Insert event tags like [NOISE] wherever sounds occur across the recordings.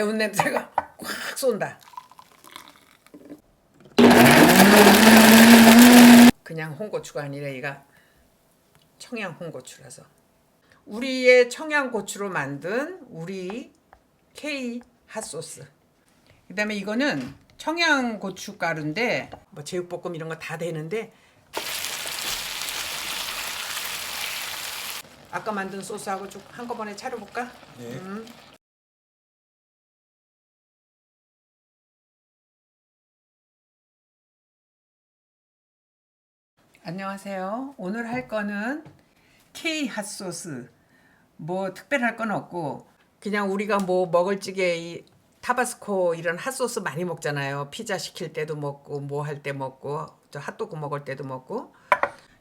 매운 냄새가 확 쏜다. 그냥 홍고추가 아니라 얘가 청양 홍고추라서 우리의 청양 고추로 만든 우리 K 핫소스. 그다음에 이거는 청양 고춧가루인데 뭐 제육볶음 이런 거 다 되는데 아까 만든 소스하고 쭉 한꺼번에 차려볼까? 네. 음. 안녕하세요. 오늘 할 거는 K 핫소스. 뭐 특별할 건 없고 그냥 우리가 뭐 먹을 찌개 이 타바스코 이런 핫소스 많이 먹잖아요. 피자 시킬 때도 먹고 뭐 할 때 먹고 저 핫도그 먹을 때도 먹고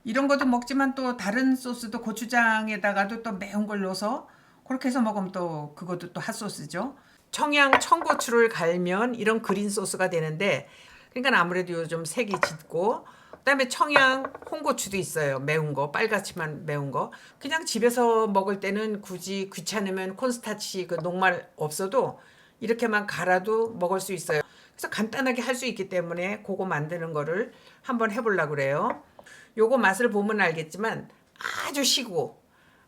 이런 것도 먹지만 또 다른 소스도 고추장에다가도 또 매운 걸 넣어서 그렇게 해서 먹으면 또 그것도 또 핫소스죠. 청양 청고추를 갈면 이런 그린 소스가 되는데 그러니까 아무래도 요즘 색이 짙고 그다음에 청양 홍고추도 있어요. 매운 거 빨갛지만 매운 거 그냥 집에서 먹을 때는 굳이 귀찮으면 콘스타치 그 녹말 없어도 이렇게만 갈아도 먹을 수 있어요. 그래서 간단하게 할 수 있기 때문에 그거 만드는 거를 한번 해보려고 그래요. 요거 맛을 보면 알겠지만 아주 시고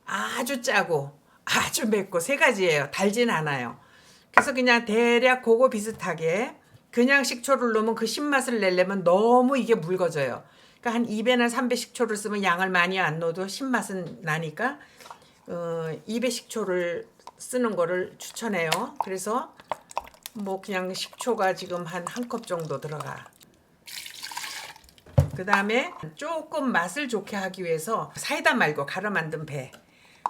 아주 짜고 아주 맵고 세 가지예요. 달진 않아요. 그래서 그냥 대략 그거 비슷하게 그냥 식초를 넣으면 그 신맛을 내려면 너무 이게 묽어져요. 그러니까 한 2배나 3배 식초를 쓰면 양을 많이 안 넣어도 신맛은 나니까 어, 2배 식초를 쓰는 거를 추천해요. 그래서 뭐 그냥 식초가 지금 한 한 컵 정도 들어가. 그 다음에 조금 맛을 좋게 하기 위해서 사이다 말고 갈아 만든 배.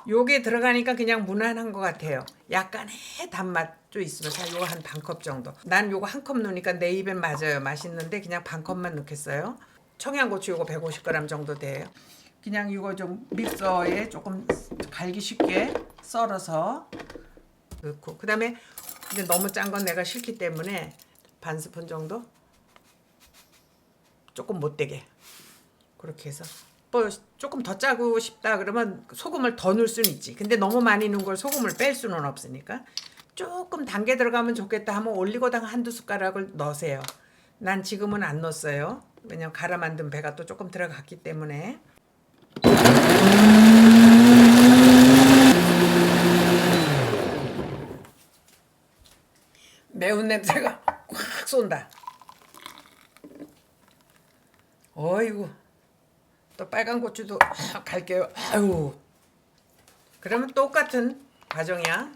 요게 들어가니까 그냥 무난한 것 같아요. 약간의 단맛도 있으면 사 요거 한 반 컵 정도. 난 요거 한 컵 넣으니까 내 입엔 맞아요. 맛있는데 그냥 반 컵만 넣겠어요. 청양고추 요거 150g 정도 돼요. 그냥 이거 좀 믹서에 조금 갈기 쉽게 썰어서 넣고 그다음에 근데 너무 짠 건 내가 싫기 때문에 반 스푼 정도 조금 못 되게 그렇게 해서 뭐 조금 더 짜고 싶다 그러면 소금을 더 넣을 수는 있지. 근데 너무 많이 넣은 걸 소금을 뺄 수는 없으니까. 조금 단계 들어가면 좋겠다 하면 올리고당 한두 숟가락을 넣으세요. 난 지금은 안 넣었어요. 왜냐면 갈아 만든 배가 또 조금 들어갔기 때문에. 매운 냄새가 [LAUGHS] 확 쏜다. 어이구. 또 빨간 고추도 확 갈게요. 아유. 그러면 똑같은 과정이야.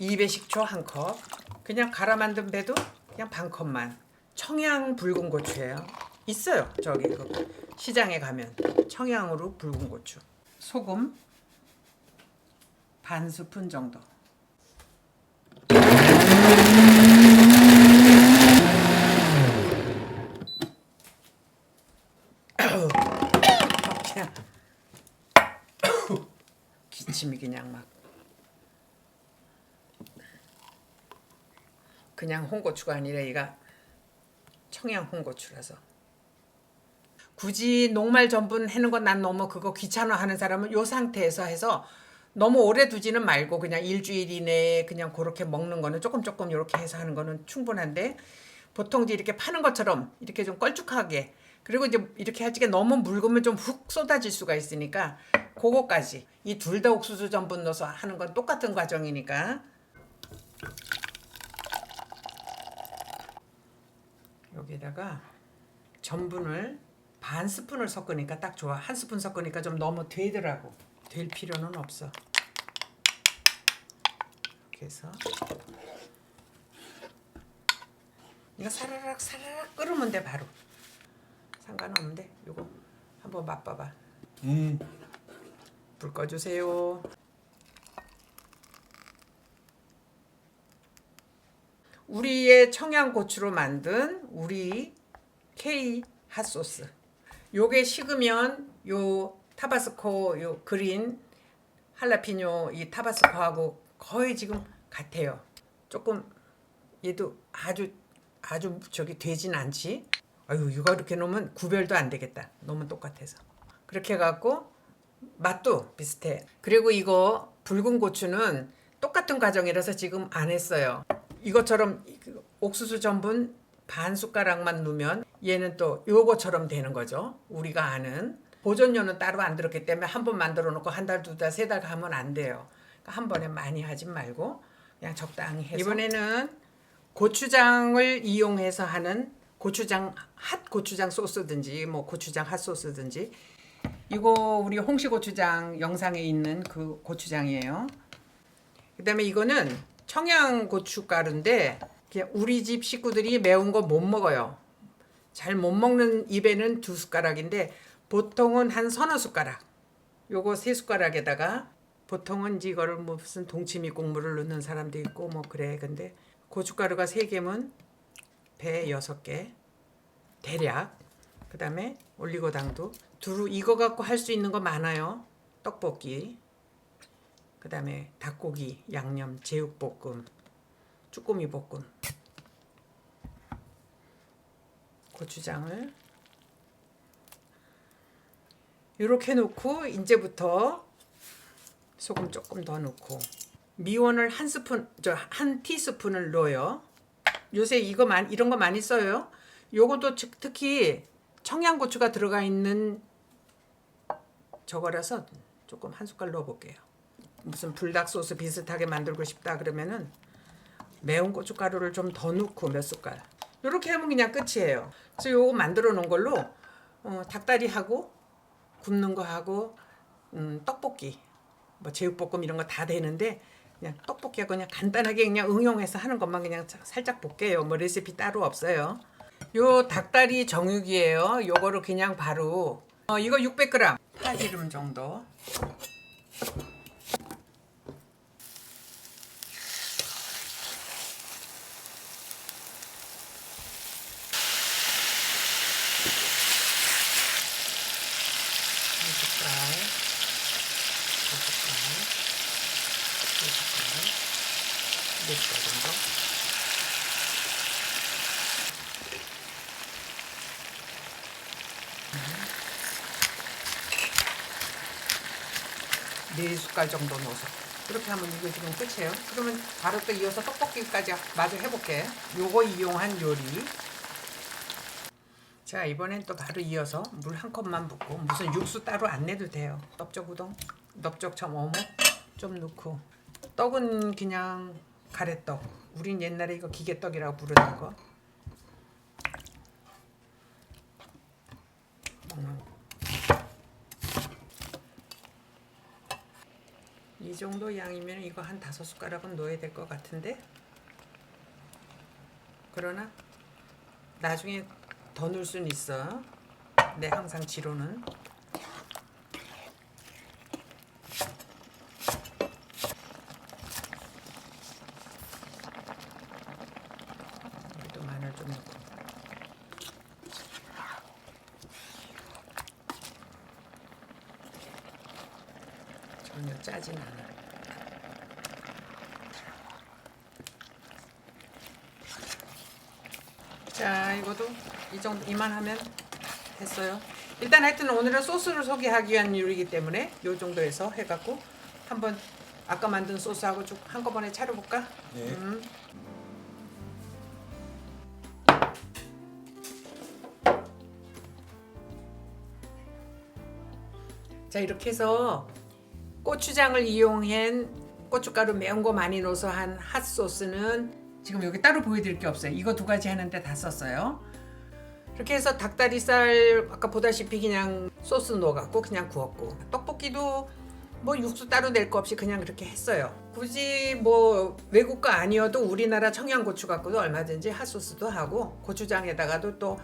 2배 식초 한 컵. 그냥 갈아 만든 배도 그냥 반 컵만. 청양 붉은 고추예요. 있어요. 저기 그 시장에 가면 청양으로 붉은 고추. 소금 반 스푼 정도. 그냥 [COUGHS] 기침이 그냥 막 그냥 홍고추가 아니라 얘가 청양 홍고추라서. 굳이 녹말 전분 해는 건 난 너무 그거 귀찮아 하는 사람은 요 상태에서 해서 너무 오래 두지는 말고 그냥 일주일 이내에 그냥 그렇게 먹는 거는 조금 조금 이렇게 해서 하는 거는 충분한데 보통 이제 이렇게 파는 것처럼 이렇게 좀 걸쭉하게 그리고 이제 이렇게 할 적에 너무 묽으면 좀 훅 쏟아질 수가 있으니까 그거까지 이 둘 다 옥수수 전분 넣어서 하는 건 똑같은 과정이니까 여기다가 전분을 반 스푼을 섞으니까 딱 좋아. 한 스푼 섞으니까 좀 너무 되더라고. 될 필요는 없어. 이렇게 해서 이거 사라락 사라락 끓으면 돼 바로. 상관없는데 이거 한번 맛봐봐. 음. 불 꺼주세요. 우리의 청양고추로 만든 우리 K 핫소스. 요게 식으면 요 타바스코 요 그린 할라피뇨 이 타바스코하고 거의 지금 같아요. 조금 얘도 아주 아주 저기 되진 않지. 아유 이거 이렇게 놓으면 구별도 안 되겠다. 너무 똑같아서. 그렇게 해갖고 맛도 비슷해. 그리고 이거 붉은 고추는 똑같은 과정이라서 지금 안 했어요. 이것처럼 그 옥수수 전분 반 숟가락만 넣으면 얘는 또 요거처럼 되는 거죠. 우리가 아는 보존료는 따로 안 들었기 때문에 한 번 만들어 놓고 한 달, 두 달, 세 달 가면 안 돼요. 그러니까 한 번에 많이 하지 말고 그냥 적당히 해서 이번에는 고추장을 이용해서 하는 고추장 핫 고추장 소스든지 뭐 고추장 핫 소스든지 이거 우리 홍시 고추장 영상에 있는 그 고추장이에요. 그다음에 이거는 청양 고춧가루인데 우리 집 식구들이 매운 거 못 먹어요. 잘 못 먹는 입에는 두 숟가락인데 보통은 한 서너 숟가락. 요거 세 숟가락에다가 보통은 이거를 뭐 무슨 동치미 국물을 넣는 사람도 있고 뭐 그래. 근데 고춧가루가 세 개면 배 여섯 개 대략. 그 다음에 올리고당도 두루 이거 갖고 할 수 있는 거 많아요. 떡볶이. 그 다음에 닭고기 양념 제육볶음 쭈꾸미 볶음 고추장을 이렇게 넣고 이제부터 소금 조금 더 넣고 미원을 한 스푼 저 한 티스푼을 넣어요. 요새 이거 많 이런 거 많이 써요. 요것도 즉- 특히 청양고추가 들어가 있는 저거라서 조금 한 숟갈 넣어 볼게요. 무슨 불닭 소스 비슷하게 만들고 싶다 그러면은 매운 고춧가루를 좀 더 넣고 몇 숟갈 이렇게 하면 그냥 끝이에요. 그래서 요거 만들어 놓은 걸로 어, 닭다리 하고 굽는 거 하고 음, 떡볶이 뭐 제육볶음 이런 거 다 되는데 그냥 떡볶이하고 그냥 간단하게 그냥 응용해서 하는 것만 그냥 자- 살짝 볼게요. 뭐 레시피 따로 없어요. 요 닭다리 정육이에요. 요거를 그냥 바로 어, 이거 600g 파기름 정도 한 숟갈, 두 숟갈, 세 숟갈, 네 숟갈 정도. 네 숟갈 정도 넣어서 그렇게 하면 이거 지금 끝이에요. 그러면 바로 또 이어서 떡볶이까지 마저 해볼게. 요거 이용한 요리. 자 이번엔 또 바로 이어서 물 한 컵만 붓고 무슨 육수 따로 안 내도 돼요 넓적 우동 넓적 참 어묵 좀 넣고 떡은 그냥 가래떡 우린 옛날에 이거 기계떡이라고 부르는 거 음. 이 정도 양이면 이거 한 다섯 숟가락은 넣어야 될 것 같은데 그러나 나중에 더 넣을 수는 있어. 내 항상 지로는. 여기도 마늘 좀 넣고. 전혀 짜진 않아. 자, 이것도 이 정도 이만 하면 됐어요. 일단 하여튼 오늘은 소스를 소개하기 위한 요리이기 때문에 요 정도에서 해갖고 한번 아까 만든 소스하고 쭉 한꺼번에 차려볼까? 네. 음. 자 이렇게 해서 고추장을 이용한 고춧가루 매운 거 많이 넣어서 한 핫소스는 지금 여기 따로 보여드릴 게 없어요. 이거 두 가지 하는데 다 썼어요. 이렇게 해서 닭다리살 아까 보다시피 그냥 소스 넣어갖고 그냥 구웠고 떡볶이도 뭐 육수 따로 낼 거 없이 그냥 그렇게 했어요. 굳이 뭐 외국 거 아니어도 우리나라 청양고추 갖고도 얼마든지 핫소스도 하고 고추장에다가도 또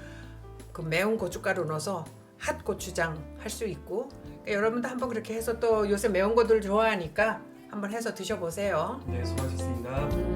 그 매운 고춧가루 넣어서 핫 고추장 할 수 있고 여러분도 한번 그렇게 해서 또 요새 매운 거들 좋아하니까 한번 해서 드셔보세요. 네, 수고하셨습니다. 음.